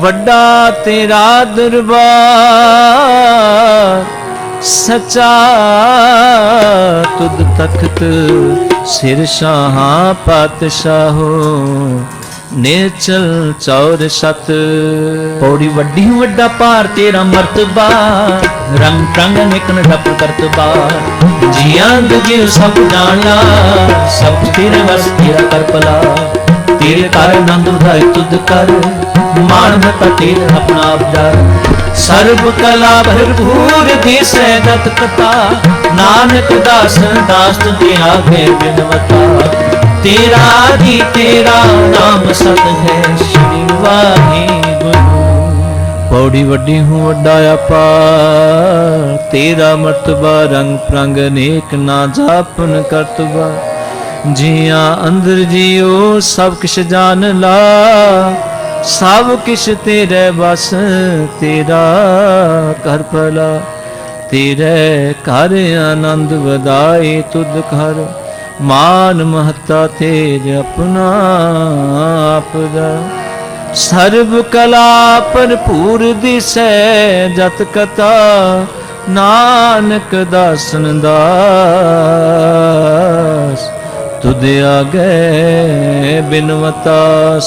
ਵੱਡਾ ਤੇਰਾ ਦਰਬਾਰ, ਸਚਾ ਤੁਧ ਤਖਤ ਸਿਰ ਸ਼ਾਹਾਂ ਪਾਤਸ਼ਾਹੋ ਨੇਚਲ ਚੌਰ ਸਤ। ਪੌੜੀ ਵੱਡੀ ਵੱਡਾ ਭਾਰ, ਤੇਰਾ ਮਰਤਬਾ, ਰੰਗ ਪ੍ਰੰਗ ਨਿਕਨ ਢਪ ਕਰਤਬਾ। ਜੀਆਂ ਦੁਜੀ ਸਭ ਜਾਣਾ ਸਭ ਤੇਰੇ ਵਸ ਤੇਰਾ ਕਰਪਲਾ, ਤੇਰੇ ਕਰ ਆਨੰਦ ਉਧਾਇ ਤੁਧ ਕਰ ਮਾਨ ਮਤਾ ਤੇਰੇ ਆਪਣਾ ਆਪ ਜਾ ਸਰਬ ਕਲਾ ਭਰਪੂਰ ਦਿਸੈ ਦਤ ਕਤਾ, ਨਾਨਕ ਦਾਸ ਦਾਸ ਤੁਝੇ ਆਗੇ ਬਿਨਵਤਾ ਤੇਰਾ ਦੀ ਤੇਰਾ ਨਾਮ ਸਤ ਹੈ ਸ੍ਰੀ ਵਾਹਿਗੁਰੂ ਪੌੜੀ ਵੱਡੀ ਹੂੰ ਵੱਡਾ ਆਪਾ, ਤੇਰਾ ਮਰਤਬਾ ਰੰਗ ਪ੍ਰੰਗ ਨੇਕ ਨਾ ਜਾਪਨ ਕਰਤਬਾ। ਜੀਆਂ ਅੰਦਰ ਜੀਓ, ਸਭ ਕਿਛ ਜਾਣ ਲਾ। ਸਭ ਕਿਛ ਤੇਰੇ ਬਸ ਤੇਰਾ ਕਰ ਭਲਾ। ਤੇਰੇ ਘਰ ਆਨੰਦ ਵਧਾਏ ਤੁਧ ਘਰ। ਮਾਨ ਮਹਤਾ ਤੇਜ ਆਪਣਾ ਆਪਦਾ ਸਰਬ ਕਲਾ ਭਰਪੂਰ ਦਿਸੈ ਜਤ ਕਤਾ ਨਾਨਕ ਦਾਸਨ ਦਾਸ ਤੁਧ ਆਗੇ ਬਿਨਵਤਾ